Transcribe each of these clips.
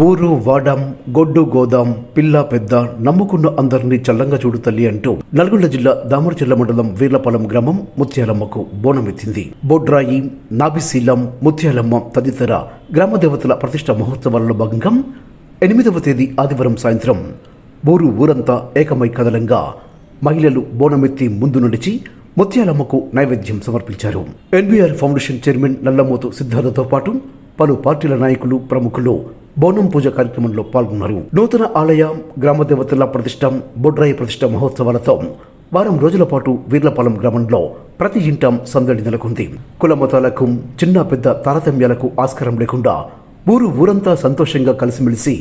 Bore వాడం గొడ్డు గోదాం పిల్ల పెద్ద నమ్ముకున్న అందరినీ చల్లంగా చూడు తల్లి అంటూ నల్గొండ జిల్లా దామరచెల్ల మండలం వీర్లపాలెం గ్రామం ముత్యాలమ్మకు బోనమెత్తింది బొడ్రాయి నాభిశీలం ముత్యాలమ్మ తదితర గ్రామ దేవతల ప్రతిష్ట మహోత్సవాలలో భాగంగా ఎనిమిదవ తేదీ ఆదివారం సాయంత్రం బోరు ఊరంతా ఏకమై కదలంగా మహిళలు బోనమెత్తి ముందు నడిచి ముత్యాలమ్మకు నైవేద్యం సమర్పించారు. ఎన్బీఆర్ ఫౌండేషన్ చైర్మన్ నల్లమోతు సిద్ధార్థతో పాటు పలు పార్టీల నాయకులు ప్రముఖులు బోనం పూజ కార్యక్రమంలో పాల్గొన్నారు. నూతన ఆలయ గ్రామ దేవతల ప్రతిష్ట బొడ్రాయి ప్రతిష్ట మహోత్సవాలతో వారం రోజుల పాటు వీర్లపాలెం గ్రామంలో ప్రతి ఇంట సందడి నెలకొంది. కుల మతాలకు చిన్న పెద్ద తారతమ్యాలకు ఆస్కారం లేకుండా ఊరు ఊరంతా సంతోషంగా కలిసిమెలిసి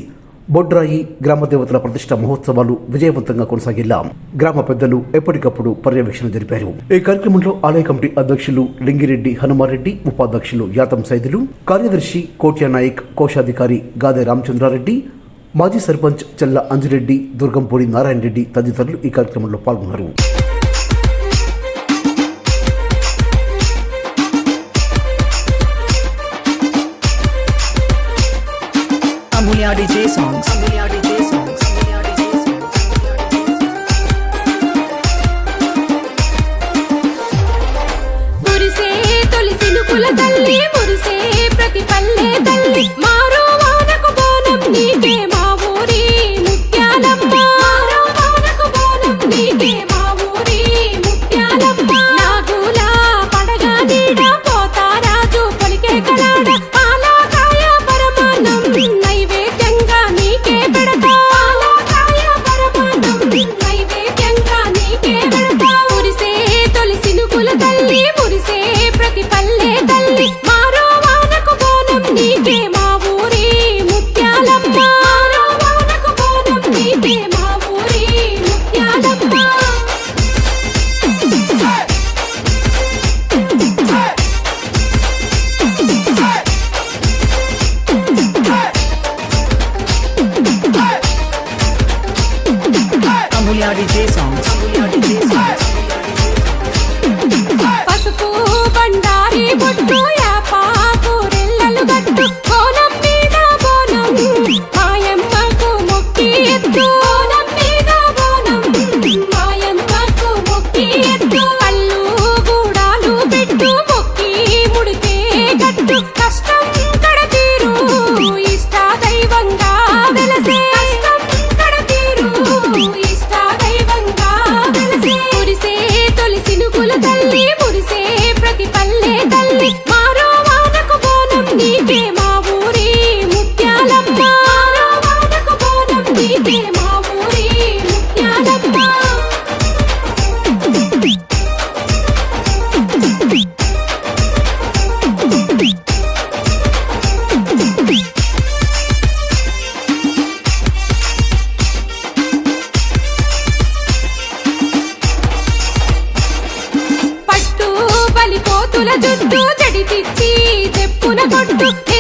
బొడ్రాయి గ్రామ దేవతల ప్రతిష్ట మహోత్సవాలు విజయవంతంగా కొనసాగేలా గ్రామ పెద్దలు ఎప్పటికప్పుడు పర్యవేక్షణ జరిపారు. ఈ కార్యక్రమంలో ఆలయ కమిటీ అధ్యక్షులు లింగిరెడ్డి హనుమారెడ్డి ఉపాధ్యక్షులు యాతం సైదులు కార్యదర్శి కోట్యా నాయక్ కోశాధికారి గాదే రామచంద్రారెడ్డి మాజీ సర్పంచ్ చెల్ల అంజిరెడ్డి దుర్గంపూడి నారాయణ రెడ్డి తదితరులు ఈ కార్యక్రమంలో పాల్గొన్నారు. Amulya DJ songs. Amulya DJ songs. Amulya DJ songs. మురిసే తొలి సినుకుల తల్లి Amulya DJ songs. వెలసే మురిసే Okay.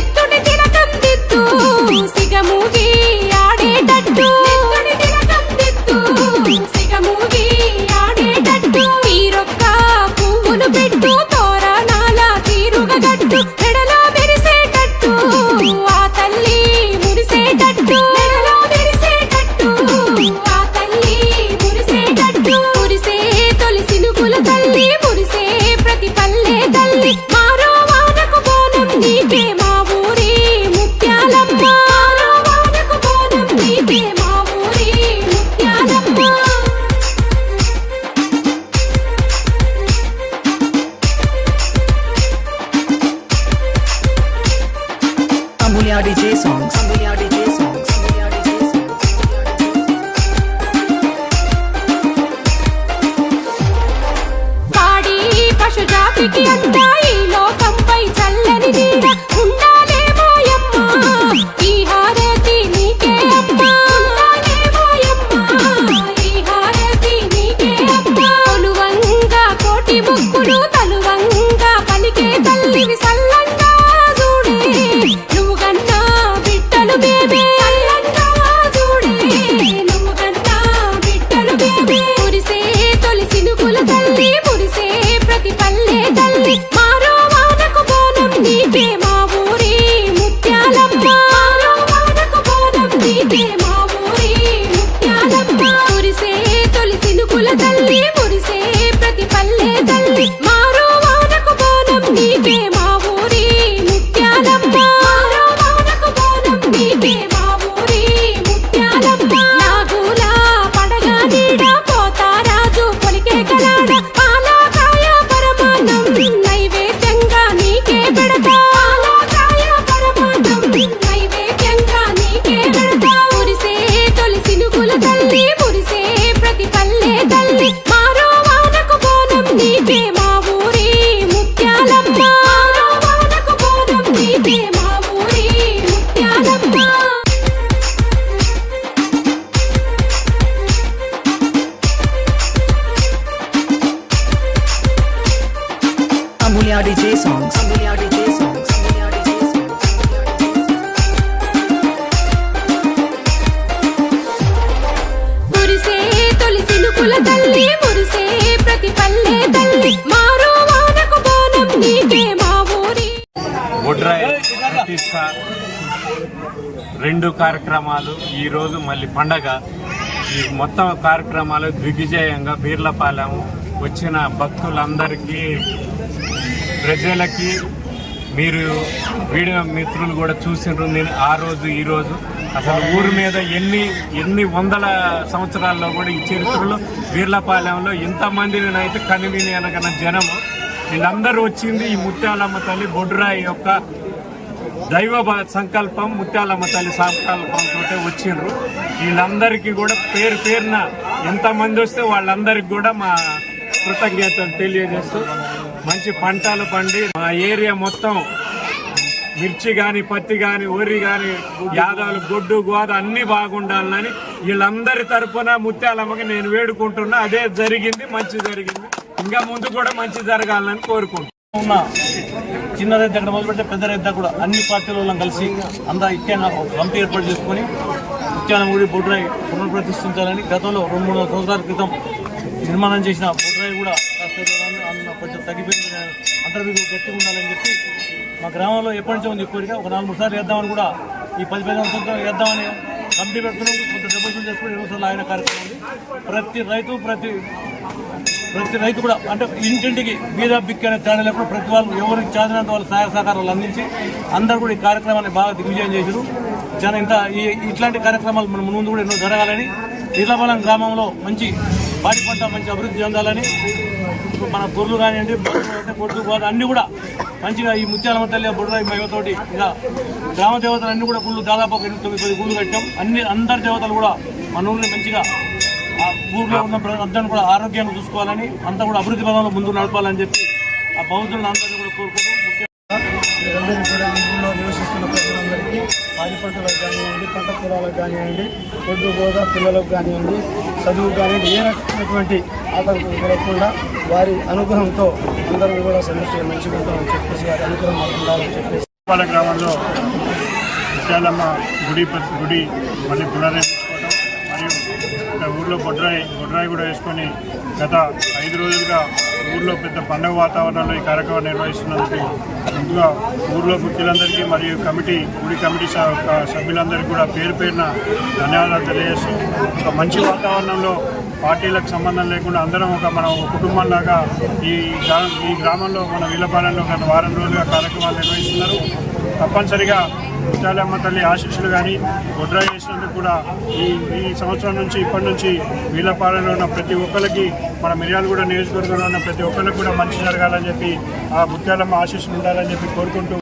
పశు జాతికి అంతా ఈ Amulya DJ songs. Amulya DJ songs. Amulya DJ songs. మురిసే తొలి సినుకుల తల్లి మురిసే ప్రతి పల్లె తల్లి మారో వానకు బోనం నీకే మా ఊరి బొడ్రాయి ప్రతిష్ట రెండు కార్యక్రమాలు ఈ రోజు మళ్ళీ పండగ ఈ మొత్తం కార్యక్రమాలు దిగ్విజయంగా బీర్లపాలెం వచ్చిన భక్తులందరికీ ప్రజలకి మీరు వీడియో మిత్రులు కూడా చూసిండ్రు నేను ఆ రోజు ఈ రోజు అసలు ఊరి మీద ఎన్ని ఎన్ని వందల సంవత్సరాల్లో కూడా ఈ చరిత్రలో వీర్లపాలెంలో ఇంతమందిని నేనైతే కనివిని అనగన జనము. వీళ్ళందరూ వచ్చింది ఈ ముత్యాలమ్మ తల్లి బొడ్రాయి యొక్క దైవ సంకల్పం ముత్యాలమ్మ తల్లి సంకల్పంతో వచ్చిండ్రు వీళ్ళందరికీ కూడా పేరు పేరున ఎంతమంది వస్తే వాళ్ళందరికీ కూడా మా కృతజ్ఞతలు తెలియజేస్తూ మంచి పంటలు పండి మా ఏరియా మొత్తం మిర్చి గాని పత్తి గాని వరి గాని యాదాలు గొడ్డు గోద అన్ని బాగుండాలని వీళ్ళందరి తరపున ముత్యాలమ్మకి నేను వేడుకుంటున్నా. అదే జరిగింది మంచి జరిగింది. ఇంకా ముందు కూడా మంచి జరగాలని కోరుకుంటున్నా. ఉన్న చిన్న రైతు దగ్గర మొదలు పెడితే పెద్ద రైతు కూడా అన్ని పార్టీల కలిసి అంతా ఇక్కడ కమిటీ ఏర్పాటు చేసుకొని ముత్యాలమ్మ గుడి బొడ్రాయి పునఃప్రతిష్ఠించాలని గతంలో రెండు మూడు సంవత్సరాల క్రితం నిర్మాణం చేసిన బొడ్రాయి కూడా కొంచెం తగ్గిపోయింది. అంతర్వీధి గట్టిగా ఉండాలని చెప్పి మా గ్రామంలో ఎప్పటి నుంచో ఉంది కోరిక ఒక నాలుగు మూడు సార్లు వేద్దామని కూడా ఈ పది పది సంవత్సరాలు వేద్దామని కమిటీ పెట్టుకున్నాం కొంత డెపోజిట్ చేసుకుని ఇరవై సార్లు ఆయన కార్యక్రమం ఉంది. ప్రతి రైతు ప్రతి ప్రతి రైతు కూడా అంటే ఇంటింటికి బీద బిక్కి అనే తేడా లేకుండా ప్రతి వాళ్ళు ఎవరికి చాదినంత వాళ్ళ సహాయ సహకారాలు అందించి అందరూ కూడా ఈ కార్యక్రమాన్ని బాగా దిగ్విజయం చేశారు. చాలా ఇంత ఈ ఇట్లాంటి కార్యక్రమాలు మన ముందు కూడా ఎన్నో జరగాలని ఈర్లపాలెం గ్రామంలో మంచి పాడి పంట మంచి అభివృద్ధి చెందాలని మన గొర్రెలు కానివ్వండి బొడ్డు అయితే అన్నీ కూడా మంచిగా ఈ ముత్యాలమ్మ తల్లి బుడ్రాయి మహిమతోటి ఇలా గ్రామ దేవతలు అన్ని కూడా గుళ్ళు దాదాపు ఒక ఎనిమిది తొమ్మిది గుళ్ళు కట్టాం. అన్ని అందరి దేవతలు కూడా మన ఊరిని మంచిగా ఆ ఊర్లో ఉన్న ప్రజలందరినీ కూడా ఆరోగ్యాన్ని చూసుకోవాలని అంతా కూడా అభివృద్ధి పదంలో ముందు నడపాలని చెప్పి ఆ బౌద్ధులను అందరినీ కూడా కోరుకుంటూ ముఖ్యంగా పాడి పంటలకు కానివ్వండి పంట పొలాలకు కానివ్వండి ఒడ్డు గోద పిల్లలకు కానివ్వండి చదువు కానివ్వండి ఏ రకమైనటువంటి ఆటంకం కలగకుండా వారి అనుగ్రహంతో అందరం కూడా సమస్య మంచిగా ఉంటామని చెప్పేసి వారి అనుగ్రహం ఉండాలని చెప్పేసి పాల గ్రామంలో విశాలమ్మ గుడి గుడి మళ్ళీ పునర్నిర్మించుకోవడం మరియు ఊళ్ళో బొడ్రాయి బొడ్రాయి కూడా వేసుకొని గత ఐదు రోజులుగా ఊళ్ళో పెద్ద పండుగ వాతావరణంలో ఈ కార్యక్రమం నిర్వహిస్తున్నందుకు ముందుగా ఊర్లో ముఖ్యులందరికీ మరియు కమిటీ గుడి కమిటీ సభ్యులందరికీ కూడా పేరు పేరున ధన్యవాదాలు తెలియజేస్తూ ఒక మంచి వాతావరణంలో పార్టీలకు సంబంధం లేకుండా అందరం ఒక మనం ఒక కుటుంబంలాగా ఈ గ్రా- ఈ గ్రామంలో మన వీళ్ళపాలెంలో గత వారం రోజులుగా కార్యక్రమాలు నిర్వహిస్తున్నారు. తప్పనిసరిగా ముత్యాలమ్మ తల్లి ఆశీస్సులు కానీ ముద్ర చేసినందుకు కూడా ఈ ఈ సంవత్సరం నుంచి ఇప్పటి నుంచి వీళ్ళపాలెంలో ఉన్న ప్రతి ఒక్కరికి మన మిర్యాలగూడ నియోజకవర్గంలో ఉన్న ప్రతి ఒక్కరికి కూడా మంచి జరగాలని చెప్పి ఆ ముత్యాలమ్మ ఆశీస్సులు ఉండాలని చెప్పి కోరుకుంటూ